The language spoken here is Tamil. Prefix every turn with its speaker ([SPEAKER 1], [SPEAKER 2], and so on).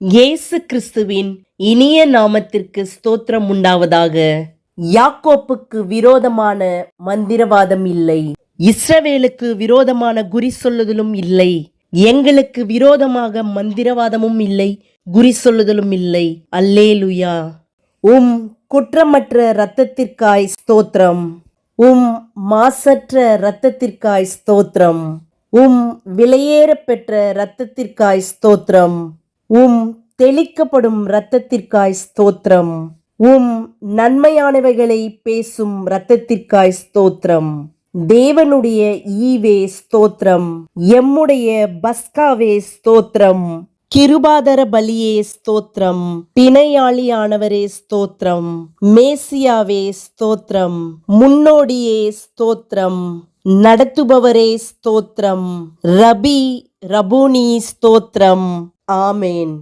[SPEAKER 1] இயேசு கிறிஸ்துவின் இனிய நாமத்திற்கு ஸ்தோத்திரம் உண்டாவதாக. யாக்கோப்புக்கு விரோதமான மந்திரவாதம் இல்லை. இஸ்ரவேலுக்கு விரோதமான குறி சொல்லுதலும் இல்லை. எங்களுக்கு விரோதமாக மந்திரவாதமும் இல்லை குறி சொல்லுதலும் இல்லை. அல்லேலுயா. உம் குற்றமற்ற இரத்தத்திற்காய் ஸ்தோத்திரம். உம் மாசற்ற இரத்தத்திற்காய் ஸ்தோத்திரம். உம் விலையேற பெற்ற இரத்தத்திற்காய் ஸ்தோத்திரம். உம் தெளிக்கப்படும் இரத்தத்திற்காய் ஸ்தோத்திரம். உம் நன்மையானவைகளை பேசும் இரத்தத்திற்காய் ஸ்தோத்திரம். தேவனுடைய ஈவே ஸ்தோத்திரம். எம்முடைய பஸ்காவே ஸ்தோத்திரம். கிருபாதர பலியே ஸ்தோத்திரம். பிணையாளியானவரே ஸ்தோத்திரம். மேசியாவே ஸ்தோத்திரம். முன்னோடியே ஸ்தோத்திரம். நடத்துபவரே ஸ்தோத்திரம். ரபி ரபூனி ஸ்தோத்திரம். ஆமேன்.